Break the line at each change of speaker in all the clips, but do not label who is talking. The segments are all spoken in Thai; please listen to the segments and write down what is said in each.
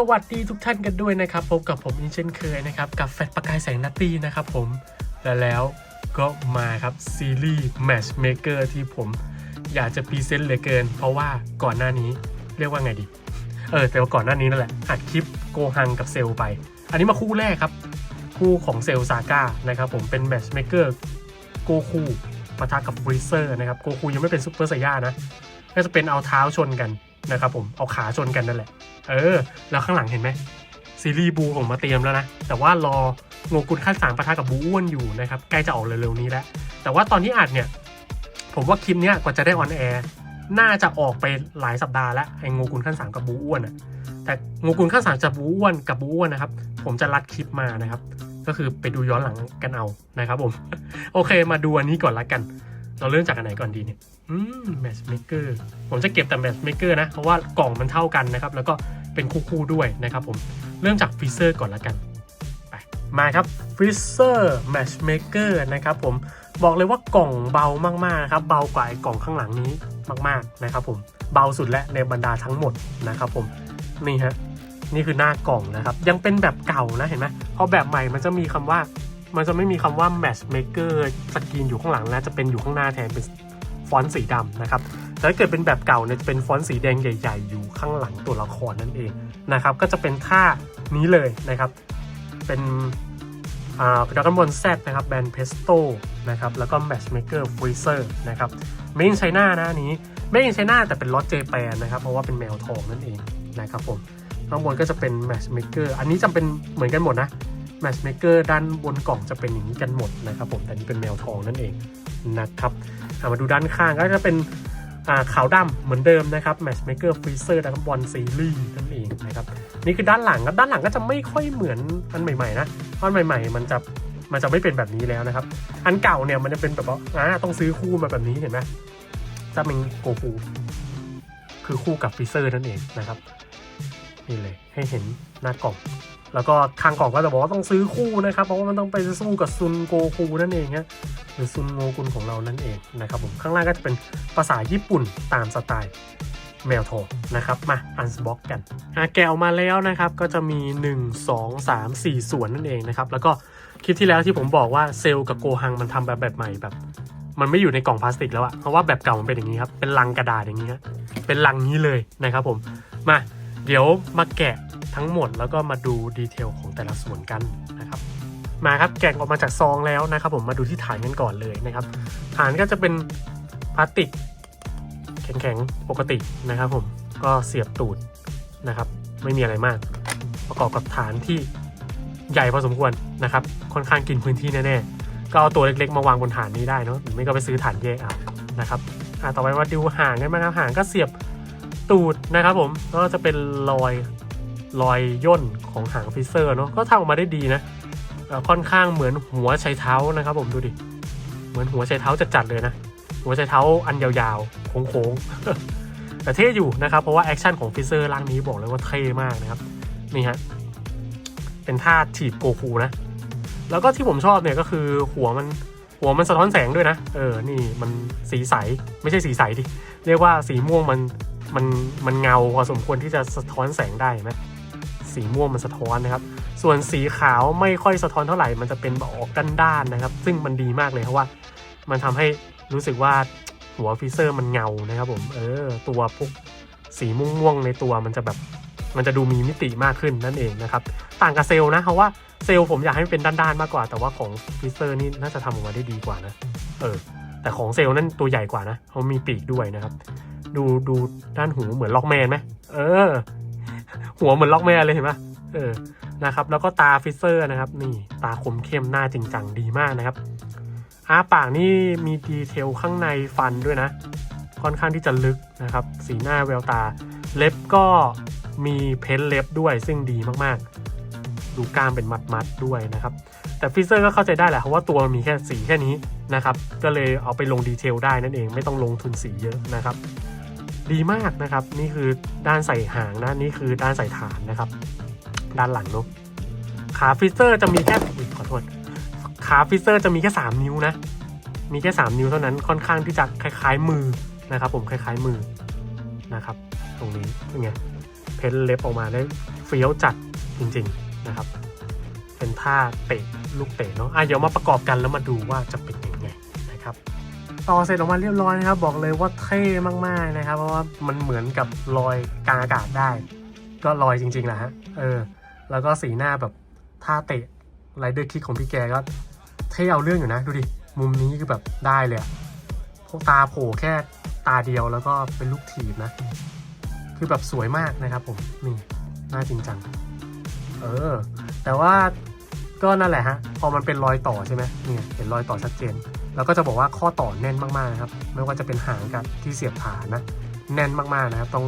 สวัสดีทุกท่านกันด้วยนะครับ พบกับผมอีกเช่นเคยนะครับ กับแฟดประกายแสงนัตตี้นะครับผม และแล้วก็มาครับ ซีรีส์ Matchmaker ที่ผมอยากจะพรีเซนต์เหลือเกิน เพราะว่าก่อนหน้านี้เรียกว่าไงดี เออ แต่ว่าก่อนหน้านี้นั่นแหละ อัดคลิปโกฮังกับเซลไป อันนี้มาคู่แรกครับ คู่ของเซลซาก้านะครับผมเป็น Matchmaker โกคูปะทะกับฟรีเซอร์นะครับ โกคูยังไม่เป็นซุปเปอร์ไซย่านะก็จะเป็นเอาเท้าชนกัน นะครับผมเอาขาชนกันนั่นแหละ เออ แล้วข้างหลังเห็นไหมซีรีส์บูผมมาเตรียมแล้วนะ แต่ว่ารอโงกุลขั้นสามปะทะกับบูอ้วนอยู่นะครับ ใกล้จะออกเร็วๆนี้แล้ว แต่ว่าตอนที่อัดเนี่ย ผมว่าคลิปเนี้ยกว่าจะได้ออนแอร์น่าจะออกไปหลายสัปดาห์แล้วไอ้โงกุลขั้นสามกับบูอ้วนอะแต่โงกุลขั้นสามจะบูอ้วนกับบูอ้วนนะครับ ผมจะรัดคลิปมานะครับ ก็คือไปดูย้อนหลังกันเอานะครับผม โอเคมาดูอันนี้ก่อนละกัน เราเริ่มจากอันไหนก่อนดีเนี่ย อืมแมชเมเกอร์ผมจะเก็บแต่แมชเมเกอร์นะเพราะว่ากล่องมันเท่ากันนะครับ แล้วก็เป็นคู่ๆด้วยนะครับผมเริ่มจากฟิเซอร์ก่อนละกันไปมาครับฟิเซอร์แมชเมเกอร์นะครับผมบอกเลยว่ากล่องเบามากๆนะครับเบากว่าไอ้กล่องข้างหลังนี้มากๆนะครับผมเบาสุดและในบรรดาทั้งหมดนะครับผมนี่ฮะนี่คือหน้ากล่องนะครับ ยังเป็นแบบเก่านะเห็นไหมพอแบบใหม่มันจะมีคำว่า มันจะไม่มีคำว่า matchmaker สกรีนอยู่ข้างหลังนะจะเป็นอยู่ข้างหน้าแทนเป็น ฟอนต์สีดำนะครับแต่ถ้าเกิดเป็นแบบเก่าเนี่ยจะเป็นฟอนต์สีแดงใหญ่ ๆ อยู่ข้างหลังตัวละครนั่นเองนะครับ ก็จะเป็นท่านี้เลยนะครับ เป็นอ่าดราก้อนบอลแซนะครับแบนเพสโตนะครับแล้วก็ matchmaker freezer นะครับไม่ใช่หน้านะนี้ไม่ใช่หน้าแต่เป็นล็อตเจแปนนะครับ เพราะว่าเป็นแมวทองนั่นเองนะครับผมข้างบนก็จะเป็น matchmaker อันนี้จะเป็นเหมือนกันหมดนะ matchmaker ด้านบนกล่องจะเป็นอย่างนี้กันหมดนะครับผมแต่นี่เป็นแมวทองนั่นเอง นะครับามาดูด้านข้างก็จะเป็นขาวดำเหมือนเดิมนะครับ matchmaker freezer ดักบอลซีรีส์นั่นเองนะครับ นี่คือด้านหลังครับด้านหลังก็จะไม่ค่อยเหมือนอันใหม่ๆนะอันใหม่ๆ มันจะมันจะไม่เป็นแบบนี้แล้วนะครับ อันเก่าเนี่ยมันจะเป็นแบบว่าอ่าต้องซื้อคู่มาแบบนี้เห็นไหมจะเป็นโกฟูคือคู่กับฟรีเซอร์นั่นเองนะครับ นี่เลยให้เห็นหน้ากล่อง แล้วก็ทางกล่องก็จะบอกว่าต้องซื้อคู่นะครับ เพราะว่ามันต้องไปสู้กับซุนโกคูนั่นเองฮะหรือซุนโงกุลของเรานั่นเองนะครับผมข้างล่างก็จะเป็นภาษาญี่ปุ่นตามสไตล์แมวโทนะครับมาอันสบ็อกกันอะแกะออกมาแล้วนะครับก็จะมี 1 2 3 4 ส่วนนั่นเองนะครับแล้วก็คลิปที่แล้วที่ผมบอกว่าเซลล์กับโกฮังมันทำแบบแบบใหม่แบบ มันไม่อยู่ในกล่องพลาสติกแล้วอะเพราะว่าแบบเก่ามันเป็นอย่างนี้ครับเป็นลังกระดาษอย่างนี้ฮะเป็นลังนี้เลยนะครับผมมา เดี๋ยวมาแกะทั้งหมดแล้วก็มาดูดีเทลของแต่ละส่วนกันนะครับ มาครับแกะออกมาจากซองแล้วนะครับ ผมมาดูที่ฐานกันก่อนเลยนะครับ ฐานก็จะเป็นพลาสติก แข็งๆปกตินะครับ ผมก็เสียบตูดนะครับ ไม่มีอะไรมาก ประกอบกับฐานที่ใหญ่พอสมควรนะครับ ค่อนข้างกินพื้นที่แน่ๆก็เอาตัวเล็กๆ มาวางบนฐานนี้ได้เนอะหรือไม่ก็ไปซื้อฐานแยกเอานะครับอะต่อไปมาดูหางกันบ้างครับหางก็เสียบ ตูดนะครับผมก็จะเป็นรอยรอยย่นของหางฟิเซอร์เนาะก็ทำออกมาได้ดีนะค่อนข้างเหมือนหัวไชเท้านะครับ ผมดูดิเหมือนหัวไชเท้าจัดๆเลยนะหัวไชเท้าอันยาวๆโค้งๆแต่เท่อยู่นะครับ เพราะว่าแอคชั่นของฟิเซอร์ร่างนี้บอกเลยว่าเท่มากนะครับนี่ฮะเป็นท่าถีบโกคูนะ แล้วก็ที่ผมชอบเนี่ยก็คือหัวมัน หัวมันสะท้อนแสงด้วยนะ เออ นี่มันสีใส ไม่ใช่สีใสดิ เรียกว่าสีม่วงมัน มัน มันเงาพอสมควรที่จะสะท้อนแสงได้ไหมสีม่วงมันสะท้อนนะครับ ส่วนสีขาวไม่ค่อยสะท้อนเท่าไหร่ มันจะเป็นแบบออกด้านๆนะครับ ซึ่งมันดีมากเลยเพราะว่า มันทำให้รู้สึกว่าหัวฟิเซอร์มันเงานะครับผม เออ ตัวพวกสีม่วงๆในตัวมันจะแบบ มันจะดูมีมิติมากขึ้นนั่นเองนะครับ ต่างกับเซลล์นะเพราะว่าเซลล์ผมอยากให้มันเป็นด้านๆมากกว่า แต่ว่าของฟิสเซอร์นี่น่าจะทำออกมาได้ดีกว่านะ เออ แต่ของเซลล์นั่นตัวใหญ่กว่านะเขามีปีกด้วยนะครับ ดูดูด้านหูเหมือนล็อกแมนไหมเออ หัวเหมือนล็อกแมนเลยเห็นไหมเออนะครับ แล้วก็ตาฟิสเซอร์นะครับ นี่ตาคมเข้มหน้าจริงจังดีมากนะครับอาปากนี่มีดีเทลข้างในฟันด้วยนะ ค่อนข้างที่จะลึกนะครับ สีหน้าแววตา เล็บก็ มีเพ้นเล็บด้วยซึ่งดีมากๆ ดูกล้ามเป็นมัดๆด้วยนะครับ แต่ฟิเซอร์ก็เข้าใจได้แหละเพราะว่าตัวมันมีแค่สีแค่นี้นะครับ ก็เลยเอาไปลงดีเทลได้นั่นเองไม่ต้องลงทุนสีเยอะนะครับ ดีมากนะครับ นี่คือด้านใส่หางนะนี่คือด้านใส่ฐานนะครับ ด้านหลังเนอะขาฟิเซอร์จะมีแค่ขอโทษขาฟิเซอร์จะมีแค่ 3 นิ้วนะ มีแค่ 3 นิ้วเท่านั้นค่อนข้างที่จะคล้ายๆมือนะครับ ผมคล้ายๆมือนะครับ ตรงนี้เป็นไง เพ้นเล็บออกมาได้เฟี้ยวจัดจริงๆนะครับ เป็นท่าเตะลูกเตะเนาะอะเดี๋ยวมาประกอบกันแล้วมาดูว่าจะเป็นยังไงนะครับ ต่อเสร็จออกมาเรียบร้อยนะครับ บอกเลยว่าเท่มากๆนะครับ เพราะว่ามันเหมือนกับลอยกลางอากาศได้ ก็ลอยจริงๆแหละฮะเออ แล้วก็สีหน้าแบบท่าเตะไรเดอร์คิกของพี่แกก็เท่เอาเรื่องอยู่นะ ดูดิ มุมนี้คือแบบได้เลยพวกตาโผล่แค่ตาเดียวแล้วก็เป็นลูกถีบนะ คือแบบสวยมากนะครับผม นี่น่าจริงจัง เออ แต่ว่าก็นั่นแหละฮะ พอมันเป็นรอยต่อใช่ไหมเนี่ยเห็นรอยต่อชัดเจน แล้วก็จะบอกว่าข้อต่อแน่นมากๆนะครับ ไม่ว่าจะเป็นหางกับที่เสียบฐานนะ แน่นมากๆนะครับ ต้อง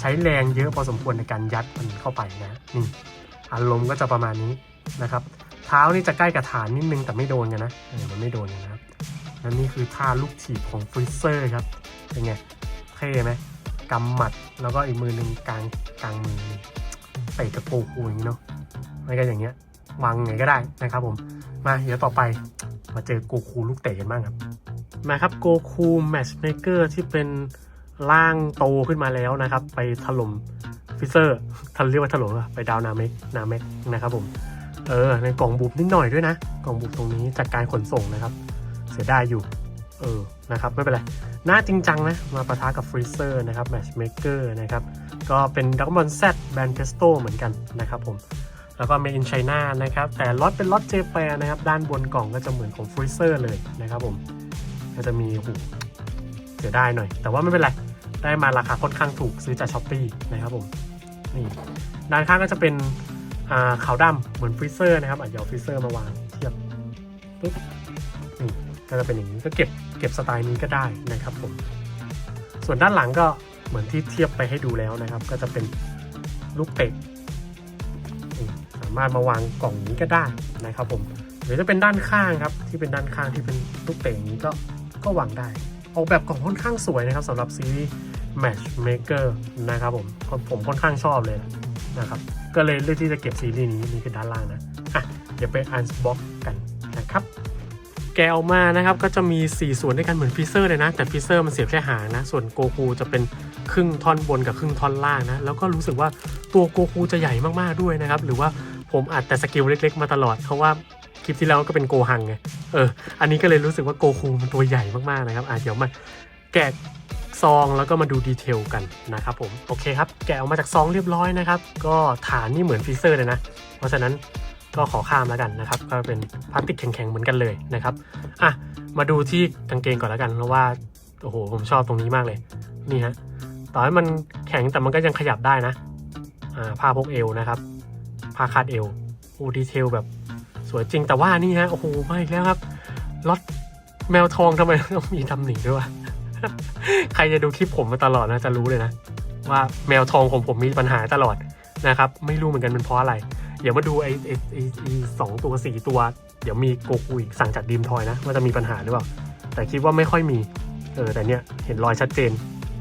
ใช้แรงเยอะพอสมควรในการยัดมันเข้าไปนะ นี่ อารมณ์ก็จะประมาณนี้นะครับ เท้านี่จะใกล้กับฐานนิดนึงแต่ไม่โดนกันนะเออมันไม่โดนกันนะครับและนี่คือท่าลูกถีบของฟริเซอร์ครับ เป็นไง เท่ไหม กำหมัด แล้วก็อีกมือหนึ่งกลางกลางมือนี่เตะกระโปรงอย่างนี้เนาะไม่ก็อย่างเงี้ยวางไงก็ได้นะครับผม มาเดี๋ยวต่อไปมาเจอโกคูลูกเตะกันบ้างครับ มาครับโกคูแมชเมเกอร์ที่เป็นร่างโตขึ้นมาแล้วนะครับ ไปถล่มฟิเซอร์ทันเรียกว่าถล่มอะไปดาวนาเมกนาเมกนะครับผม เออ ในกล่องบุบนิดหน่อยด้วยนะ กล่องบุบตรงนี้จากการขนส่งนะครับ เสียดายอยู่ เออนะครับ ไม่เป็นไร หน้าจริงจังนะมาประทะกับฟรีเซอร์นะครับแมชเมเกอร์นะครับก็เป็นดักบอลแซดแบนเทสโตเหมือนกันนะครับผมแล้วก็ Made in China นะครับแต่ล็อตเป็นล็อตเจแปนนะครับด้านบนกล่องก็จะเหมือนของฟรีเซอร์เลยนะครับผมก็จะมีหูเสียไดายหน่อย แต่ว่าไม่เป็นไร ได้มาราคาค่อนข้างถูกซื้อจากช้อปปีนะครับผมนี่ด้านข้างก็จะเป็นอ่าขาวดำเหมือนฟรีเซอร์นะครับอะเดี๋ยวฟรีเซอร์มาวางเทียบปุ๊บ ก็จะเป็นอย่างนี้ก็เก็บเก็บสไตล์นี้ก็ได้นะครับผมส่วนด้านหลังก็เหมือนที่เทียบไปให้ดูแล้วนะครับ ก็จะเป็นลูกเตะนี่สามารถมาวางกล่องนี้ก็ได้นะครับผมหรือจะเป็นด้านข้างครับที่เป็นด้านข้างที่เป็นลูกเตะอย่งนี้ก็ก็วางได้ ออกแบบกล่องค่อนข้างสวยนะครับสำหรับซีรีส์ Matchmaker นะครับผมผมค่อนข้างชอบเลยนะครับ ก็เลยเลือกที่จะเก็บซีรีส์นี้นี่คือด้านล่างนะอะเดี๋ยวไปอันบ็อกกันนะครับ แกะออกมานะครับก็จะมี 4 ส่วนด้วยกันเหมือนฟิเซอร์เลยนะ แต่ฟิเซอร์มันเสียบแค่หางนะ ส่วนโกคูจะเป็นครึ่งท่อนบนกับครึ่งท่อนล่างนะ แล้วก็รู้สึกว่าตัวโกคูจะใหญ่มากๆด้วยนะครับ หรือว่าผมอัดแต่สกิลเล็กๆ มาตลอดเพราะว่าคลิปที่แล้วก็เป็นโกหังไงเอออันนี้ก็เลยรู้สึกว่าโกคูมันตัวใหญ่มากๆนะครับอะเดี๋ยวมาแกะซองแล้วก็มาดูดีเทลกันนะครับผมโอเคครับแกะออกมาจากซองเรียบร้อยนะครับ ก็ฐานนี่เหมือนฟิเซอร์เลยนะ เพราะฉะนั้น ก็ขอข้ามแล้วกันนะครับ ก็เป็นพลาสติกแข็งๆเหมือนกันเลยนะครับอะมาดูที่กางเกงก่อนแล้วกัน เพราะว่าโอ้โหผมชอบตรงนี้มากเลยนี่ฮะต่อให้มันแข็งแต่มันก็ยังขยับได้นะอ่าผ้าพกเอวนะครับผ้าคาดเอวโอ้ดีเทลแบบสวยจริงแต่ว่านี่ฮะโอ้โหมาอีกแล้วครับล็อตแมวทองทำไมต้องมีตำหนิด้วยวะใครจะดูคลิปผมมาตลอดนะจะรู้เลยนะ ว่าแมวทองของผมมีปัญหาตลอดนะครับ ไม่รู้เหมือนกันเป็นเพราะอะไร เดี๋ยวมาดูไอ้ไอ้ไอ้ไอ้สองตัวสี่ตัว เดี๋ยวมีโกคุอีกสั่งจากดีมทอยนะ ว่าจะมีปัญหาหรือเปล่า แต่คิดว่าไม่ค่อยมี เออ แต่เนี้ยเห็นรอยชัดเจน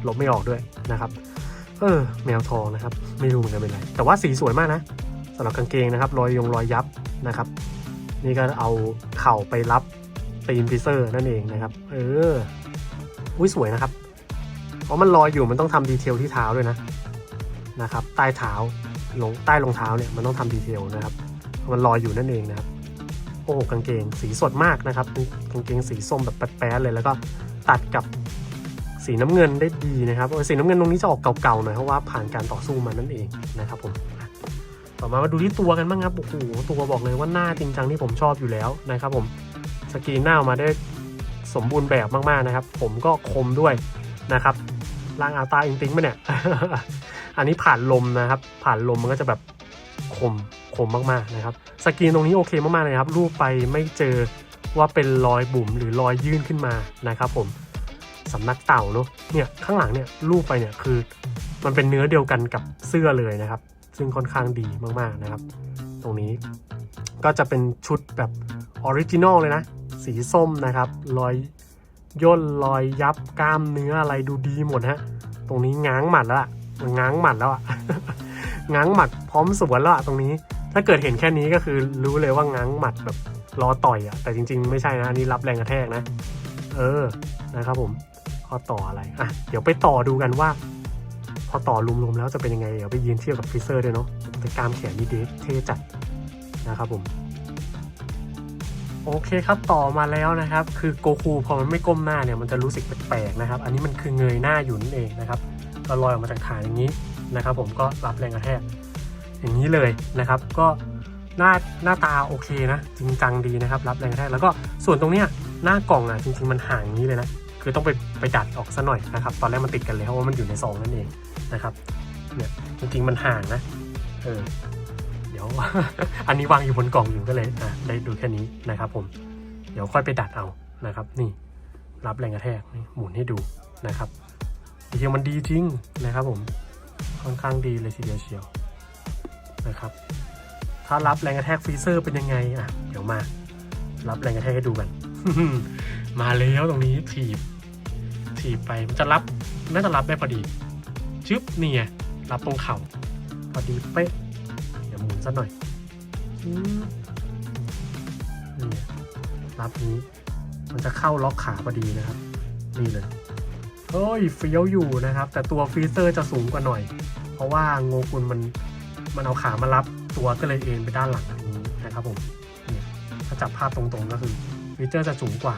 ลบไม่ออกด้วยนะครับ เออ แมวทองนะครับ ไม่รู้เหมือนกันเป็นไร แต่ว่าสีสวยมากนะสำหรับกางเกงนะครับ รอยยงรอยยับนะครับ นี่ก็เอาเข่าไปรับตีนพิเซอร์นั่นเองนะครับ เออ อุ้ยสวยนะครับ เพราะมันลอยอยู่มันต้องทำดีเทลที่เท้าด้วยนะ นะครับ ใต้เท้า ลงใต้รองเท้าเนี่ยมันต้องทำดีเทลนะครับ มันลอยอยู่นั่นเองนะครับ โอ้โหกางเกงสีสดมากนะครับกางเกงสีส้มแบบแป๊ดๆเลยแล้วก็ตัดกับสีน้ำเงินได้ดีนะครับเออสีน้ำเงินตรงนี้จะออกเก่าๆหน่อยเพราะว่าผ่านการต่อสู้มานั่นเองนะครับผมต่อมามาดูที่ตัวกันบ้างครับโอ้โหตัวบอกเลยว่าหน้าจริงจังที่ผมชอบอยู่แล้วนะครับผมสกรีนหน้าออกมาได้สมบูรณ์แบบมากๆนะครับ ผมก็คมด้วยนะครับล่างอาตาอิงติงมาเนี่ย อันนี้ผ่านลมนะครับ ผ่านลมมันก็จะแบบคมคมมากๆนะครับ สกรีนตรงนี้โอเคมากๆเลยครับรูปไปไม่เจอว่าเป็นรอยบุ๋มหรือรอยยื่นขึ้นมานะครับ ผมสำนักเต่าเนาะเนี่ยข้างหลังเนี่ยรูปไปเนี่ยคือ มันเป็นเนื้อเดียวกันกับเสื้อเลยนะครับ ซึ่งค่อนข้างดีมากๆนะครับ ตรงนี้ก็จะเป็นชุดแบบออริจินอลเลยนะ สีส้มนะครับ รอยย่นรอยยับกล้ามเนื้ออะไรดูดีหมดฮะตรงนี้ง้างหมัดแล้วอะ ง้างหมัดแล้วอะง้างหมัดพร้อมสวนแล้วอะตรงนี้ ถ้าเกิดเห็นแค่นี้ก็คือรู้เลยว่าง้างหมัดแบบรอต่อยอะแต่จริง ๆ ไม่ใช่นะ อันนี้รับแรงกระแทกนะ เออ นะครับผมข้อต่ออะไร อะ เดี๋ยวไปต่อดูกันว่าคพอต่อรวมๆแล้วจะเป็นยังไง เดี๋ยวไปยืนเทียบกับฟรีเซอร์ด้วยเนาะ แต่กล้ามแขนนี่เดฟเท่จัดนะครับผม โอเคครับต่อมาแล้วนะครับ คือโกคูพอมันไม่ก้มหน้าเนี่ยมันจะรู้สึกแปลกๆนะครับ อันนี้มันคือเงยหน้าอยู่นั่นเองนะครับ ก็ลอยออกมาจากฐานอย่างนี้นะครับ ผมก็รับแรงกระแทกอย่างนี้เลยนะครับ ก็หน้าหน้าตาโอเคนะ จริงจังดีนะครับ รับแรงกระแทกแล้วก็ส่วนตรงเนี้ยหน้ากล่องอะจริงๆมันห่างนี้เลยนะคือต้องไปไปดัดออกซะหน่อยนะครับ ตอนแรกมันติดกันเลยเพราะว่ามันอยู่ในซองนั่นเองนะครับเนี่ยจริงๆมันห่างนะเออเดี๋ยว อันนี้วางอยู่บนกล่องอยู่ก็เลยอะได้ดูแค่นี้นะครับ ผม เดี๋ยวค่อยไปดัดเอานะครับ นี่ รับแรงกระแทกนี่หมุนให้ดูนะครับ ดีเทลมันดีจริงนะครับผมค่อนข้างดีเลยทีเดียวเชียวนะครับ ถ้ารับแรงกระแทกฟรีเซอร์เป็นยังไงอะเดี๋ยวมา รับแรงกระแทกให้ดูกัน มาแล้วตรงนี้ถีบ ถีบไปมันจะรับน่าจะรับได้พอดี ชึบนี่ไงรับตรงเข่าพอดีเป๊ะเดี๋ยวหมุนซะหน่อยนี่รับนี้ มันจะเข้าล็อกขาพอดีนะครับ นี่เลย เฮ้ยเฟี้ยวอยู่นะครับ แต่ตัวฟรีเซอร์จะสูงกว่าหน่อย เพราะว่าโงกุลมันมันเอาขามารับตัวก็เลยเอ็นไปด้านหลังนี้นะครับผมถ้าจับภาพตรงๆก็คือฟรีเซอร์จะสูงกว่า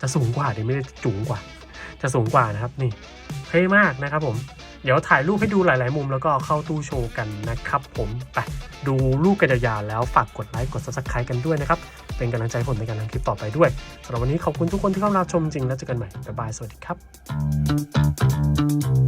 จะสูงกว่าเดี๋ยวไม่ได้จุ๋งกว่า จะสูงกว่านะครับนี่เท่มากนะครับผมเดี๋ยวถ่ายรูปให้ดูหลายๆมุมแล้วก็เอาเข้าตู้โชว์กันนะครับผมไปดูรูปกันยาวๆแล้วฝากกดไลค์กด subscribe กันด้วยนะครับ เป็นกำลังใจผมในการทำคลิปต่อไปด้วยสำหรับวันนี้ขอบคุณทุกคนที่เข้ามารับชมจริงแล้วเจอกันใหม่บ๊ายบายสวัสดีครับ